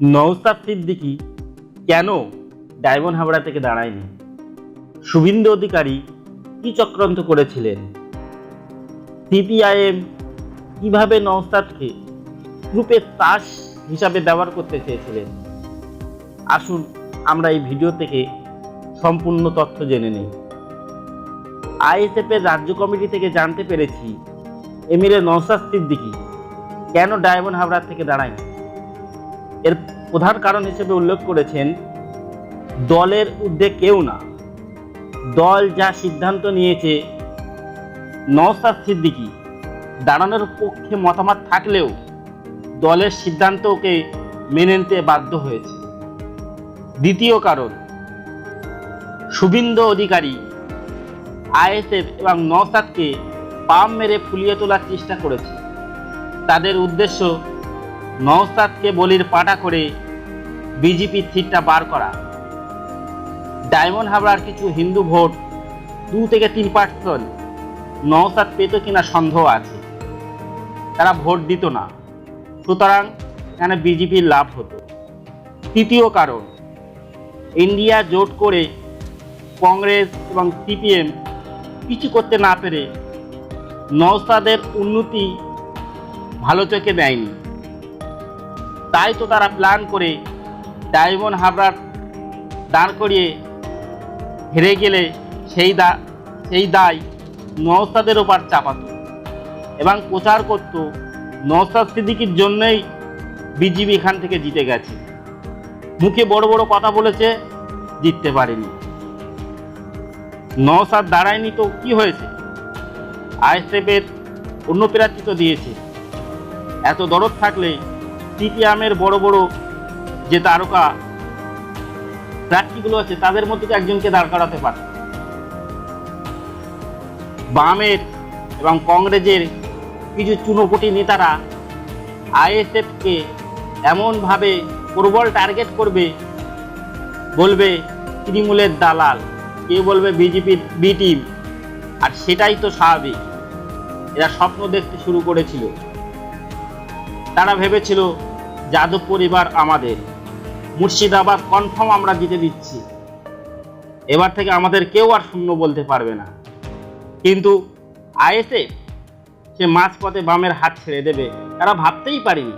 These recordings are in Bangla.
নওসাদ সিদ্দিকি কেন ডায়মন্ড হাবড়া থেকে দাঁড়ায়নি? শুভিন্দু অধিকারী কি চক্রান্ত করেছিলেন? সিপিআইএম কীভাবে নওসাদকে গ্রুপের তাস হিসাবে ব্যবহার করতে চেয়েছিলেন? আসুন আমরা এই ভিডিও থেকে সম্পূর্ণ তথ্য জেনে নিই। আইএসএফ এর রাজ্য কমিটি থেকে জানতে পেরেছি, এমিরে নওসাদ সিদ্দিকি কেন ডায়মন্ড হাবড়া থেকে দাঁড়ায়নি? এর প্রধান কারণ হিসেবে উল্লেখ করেছেন, দলের উদ্যোগ কেউ না। দল যা সিদ্ধান্ত নিয়েছে নওসাদ সিদ্দিকি, দাঁড়ানোর পক্ষে মতামত থাকলেও দলের সিদ্ধান্তকে মেনে নিতে বাধ্য হয়েছে। দ্বিতীয় কারণ, শুভিন্দু অধিকারী, আইএসএফ এবং নওসাদকে পাম মেরে ফুলিয়ে তোলার চেষ্টা করেছে। তাদের উদ্দেশ্য নওসাদকে বলির পাটা করে বিজেপির সিটটা বার করা। ডায়মন্ড হাবড়ার কিছু হিন্দু ভোট দু থেকে তিন পার্সেন্ট নওসাদ পেত কিনা সন্দেহ আছে। তারা ভোট দিত না। সুতরাং এখানে বিজেপির লাভ হতো। তৃতীয় কারণ, ইন্ডিয়া জোট করে কংগ্রেস এবং সিপিএম কিছু করতে না পেরে নওসাদের উন্নতি ভালো চোখে দেয়নি। তাই তো তারা প্ল্যান করে ডায়মন্ড হাবড়ার দাঁড় করিয়ে হেরে গেলে সেই দা, সেই দায় নওসাদের ওপর চাপাত এবং প্রচার করত নওসাদ সিদ্দিকির জন্যই বিজিবি এখান থেকে জিতে গেছে। মুখে বড় বড় কথা বলেছে, জিততে পারেনি। নওসাদ দাঁড়ায়নি তো কি হয়েছে? আইএসএফের অন্য প্রার্থী তো দিয়েছে। এত দরদ থাকলে সিপিএমের বড় বড় যে তারকা প্রার্থীগুলো আছে, তাদের মধ্যে তো একজনকে দাঁড় করাতে পারে। বামের এবং কংগ্রেসের কিছু চুনোপুটি নেতারা আইএসএফকে এমনভাবে প্রবল টার্গেট করবে, বলবে তৃণমূলের দালাল কেউ বলবে বিজেপির বি টিম, আর সেটাই তো স্বাভাবিক। এরা স্বপ্ন দেখতে শুরু করেছিল। তারা ভেবেছিল যাদবপুর এবার আমাদের। মুর্শিদাবাদ কনফার্ম আমরা জিতে দিচ্ছি এবার থেকে আমাদের কেউ আর শূন্য বলতে পারবে না। কিন্তু আইএসএফ সে মাঝপথে বামের হাত ছেড়ে দেবে, তারা ভাবতেই পারেনি।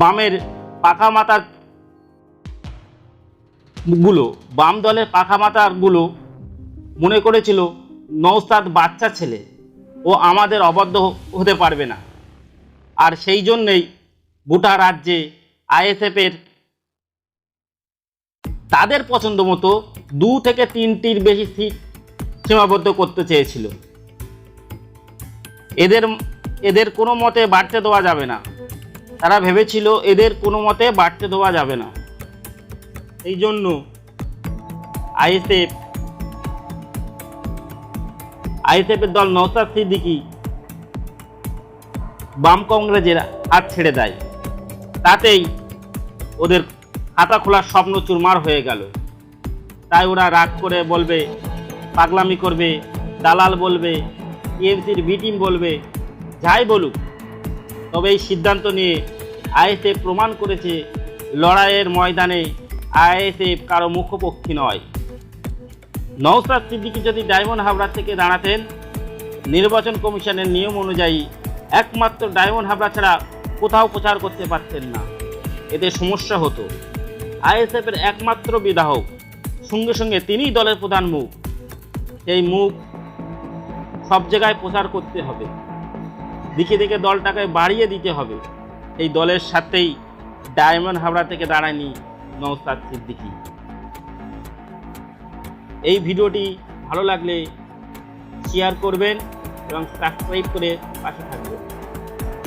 বামের পাকা মাতারগুলো, বাম দলের পাকা মাতারগুলো মনে করেছিল নৌসাদ বাচ্চা ছেলে। ও আমাদের অবদ্ধ হতে পারবে না। আর সেই জন্যেই গোটা রাজ্যে আইএসএফের তাদের পছন্দ মতো দু থেকে তিনটির বেশি সিট সীমাবদ্ধ করতে চেয়েছিল। এদের এদের কোনো মতে বাড়তে দেওয়া যাবে না। তারা ভেবেছিল এদের কোনো মতে বাড়তে দেওয়া যাবে না। এই জন্য আইএসএফ, আইএসএফের দল নৌসাদ সিদ্দিকি বাম কংগ্রেসের হাত ছেড়ে দেয়। তাতেই ওদের খাতা খোলার স্বপ্ন চুরমার হয়ে গেল। তাই ওরা রাগ করে বলবে, পাগলামি করবে, দালাল বলবে টিএমসির বি টিম বলবে, যাই বলুক। তবে এই সিদ্ধান্ত নিয়ে আইএসএফ প্রমাণ করেছে, লড়াইয়ের ময়দানে আইএসএফ কারও মুখপক্ষী নয়। নওসাদ সিদ্দিকি যদি ডায়মন্ড হাবড়া থেকে দাঁড়াতেন, নির্বাচন কমিশনের নিয়ম অনুযায়ী একমাত্র ডায়মন্ড হাবড়া ছাড়া কোথাও প্রচার করতে পারতেন না। এতে সমস্যা হতো। আইএসএফের একমাত্র বিধায়ক, সঙ্গে সঙ্গে তিনিই দলের প্রধান মুখ। সেই মুখ সব জায়গায় প্রচার করতে হবে। দিকে দিকে দলটাকে বাড়িয়ে দিতে হবে। এই দলের সাথেই ডায়মন্ড হাবড়া থেকে দাঁড়ায়নি নৌসাদ সিদ্দিকি। এই ভিডিওটি ভালো লাগলে শেয়ার করবেন এবং সাবস্ক্রাইব করে পাশে থাকবেন।